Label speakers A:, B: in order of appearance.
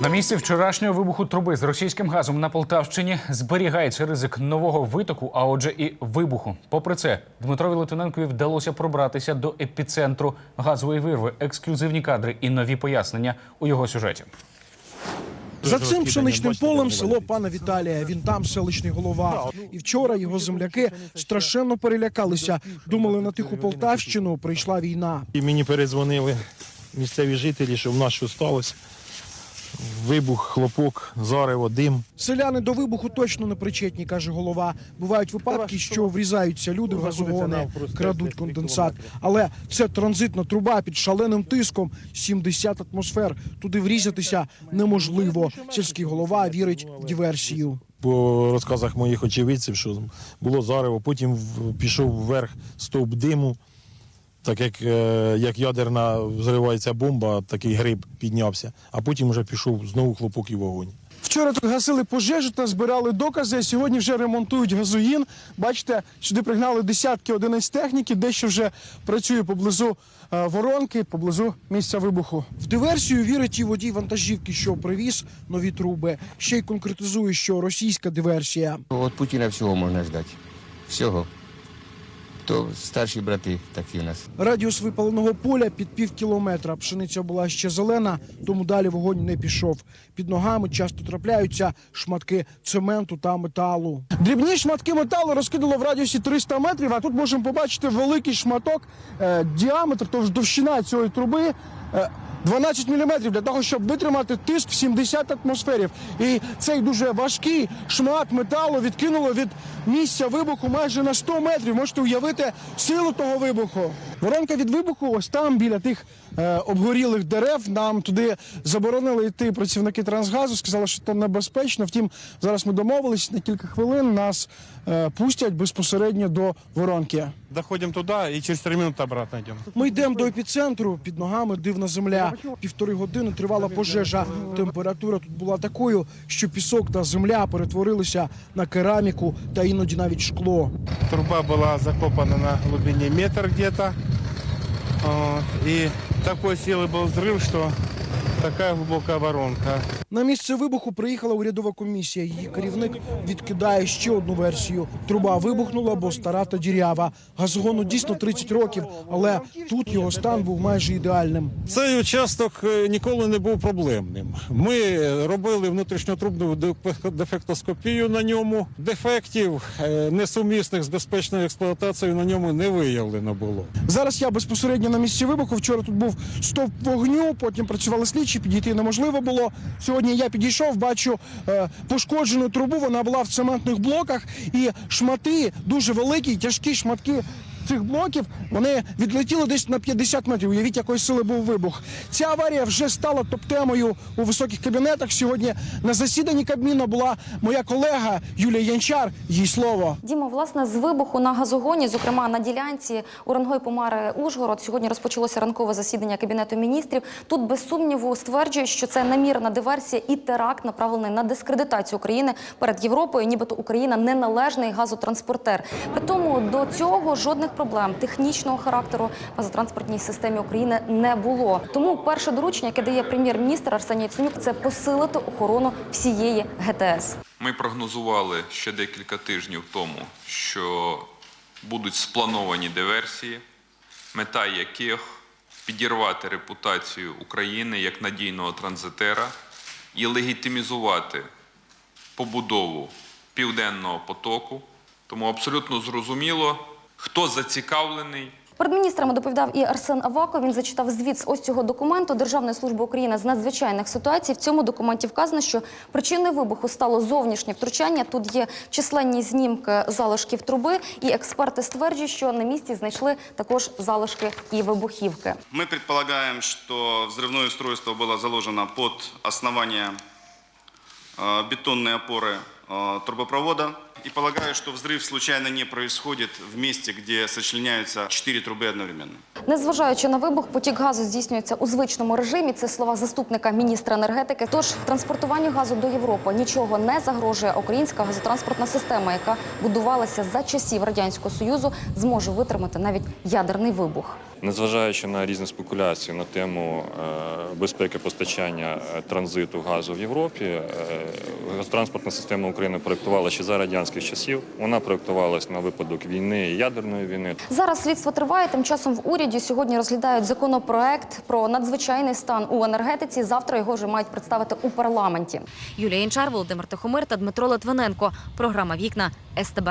A: На місці вчорашнього вибуху труби з російським газом на Полтавщині зберігається ризик нового витоку, а отже, і вибуху. Попри це, Дмитрові Литвиненкові вдалося пробратися до епіцентру газової вирви. Ексклюзивні кадри і нові пояснення у його сюжеті.
B: За цим пшеничним полем село пана Віталія. Він там селищний голова. І вчора його земляки страшенно перелякалися. Думали, на тиху Полтавщину прийшла війна.
C: І мені передзвонили місцеві жителі, що в нас що сталося. Вибух, хлопок, зарево, дим.
B: Селяни до вибуху точно не причетні, каже голова. Бувають випадки, що врізаються люди в газогони, крадуть конденсат. Але це транзитна труба під шаленим тиском 70 атмосфер. Туди врізатися неможливо. Сільський голова вірить в диверсію.
C: По розказах моїх очевидців, що було зарево, потім пішов вверх стовп диму. Так як, е, як ядерна взривається бомба, такий гриб піднявся, а потім вже пішов знову хлопок і вогонь.
B: Вчора тут гасили пожежу та збирали докази. а Сьогодні вже ремонтують газогін. Бачите, сюди пригнали десятки одиниць техніки, дещо вже працює поблизу е, воронки, поблизу місця вибуху. В диверсію вірить і водій вантажівки, що привіз нові труби. Ще й конкретизує, що російська диверсія.
D: От Путіна всього можна ждати. Всього. То старші брати такі в нас.
B: Радіус випаленого поля під пів кілометра. Пшениця була ще зелена, тому далі вогонь не пішов. Під ногами часто трапляються шматки цементу та металу. Дрібні шматки металу розкидало в радіусі 300 метрів. А тут можемо побачити великий шматок, е, діаметр, тож довщина цієї труби. Е, 12 мм для того, щоб витримати тиск в 70 атмосферів. І цей дуже важкий шмат металу відкинуло від місця вибуху майже на 100 метрів. Можете уявити силу того вибуху. Воронка від вибуху ось там, біля тих е, обгорілих дерев. Нам туди заборонили йти працівники трансгазу. Сказали, що там небезпечно. Втім, зараз ми домовились на кілька хвилин. Нас е, пустять безпосередньо до воронки.
E: Доходим туда и через три минуты обратно идем.
B: Ми йдемо до епіцентру. Під ногами дивна земля. Півтори години тривала пожежа. Температура тут була такою, що пісок та земля перетворилися на кераміку та іноді навіть шкло.
E: Труба была закопана на глубине метр где-то. Вот. И такой силы был взрыв, что такая глубокая воронка.
B: На місце вибуху приїхала урядова комісія. Її керівник відкидає ще одну версію. Труба вибухнула, бо стара та дірява. Газогону дійсно 30 років, але тут його стан був майже ідеальним.
F: Цей участок е, ніколи не був проблемним. Ми робили внутрішньотрубну дефектоскопію на ньому. Дефектів е, несумісних з безпечною експлуатацією на ньому не виявлено було.
B: Зараз я безпосередньо на місці вибуху. Вчора тут був стовп вогню, потім працювали слідчі, підійти неможливо було. Сьогодні я підійшов, бачу е, пошкоджену трубу. Вона була в цементних блоках, і шмати дуже великі, тяжкі шматки. Цих блоків вони відлетіли десь на 50 метрів. Уявіть, якої сили був вибух. Ця аварія вже стала топ-темою у високих кабінетах. Сьогодні на засіданні Кабміна була моя колега Юлія Янчар. Їй слово.
G: Діма, власне, з вибуху на газогоні, зокрема на ділянці Уренгой Помари Ужгород, сьогодні розпочалося ранкове засідання кабінету міністрів. Тут без сумніву стверджують, що це намірна диверсія і теракт, направлений на дискредитацію України перед Європою, нібито Україна неналежний газотранспортер. При тому до цього жодних проблем технічного характеру в газотранспортній системі України не було. Тому перше доручення, яке дає прем'єр-міністр Арсеній Яценюк, це посилити охорону всієї ГТС.
H: Ми прогнозували ще декілька тижнів тому, що будуть сплановані диверсії, мета яких підірвати репутацію України як надійного транзитера і легітимізувати побудову південного потоку. Тому абсолютно зрозуміло, хто зацікавлений
G: Перед міністрами доповідав і Арсен Аваков. Він зачитав звіт з ось цього документу Державної служби України з надзвичайних ситуацій. В цьому документі вказано, що причиною вибуху стало зовнішнє втручання. Тут є численні знімки залишків труби, і експерти стверджують, що на місці знайшли також залишки і вибухівки.
I: Мы предполагаем, что взрывное устройство было заложено под основание э, бетонной опоры э, трубопровода. И полагаю, что взрыв случайно не происходит в месте, где сочленяются четыре трубы одновременно.
G: Незважаючи на вибух, потік газу здійснюється у звичному режимі. Це слова заступника міністра енергетики. Тож транспортуванню газу до Європи нічого не загрожує. Українська газотранспортна система, яка будувалася за часів радянського союзу, зможе витримати навіть ядерний вибух.
J: Незважаючи на різні спекуляції на тему е, безпеки постачання е, транзиту газу в Європі, е, газотранспортна система України проєктувала ще за радянських часів. Вона проєктувалась на випадок війни і ядерної війни.
G: Зараз слідство триває. Тим часом в уряді сьогодні розглядають законопроект про надзвичайний стан у енергетиці. Завтра його вже мають представити у парламенті.
K: Юлія Інчар, Володимир Тихомир та Дмитро Литвиненко. Програма Вікна СТБ.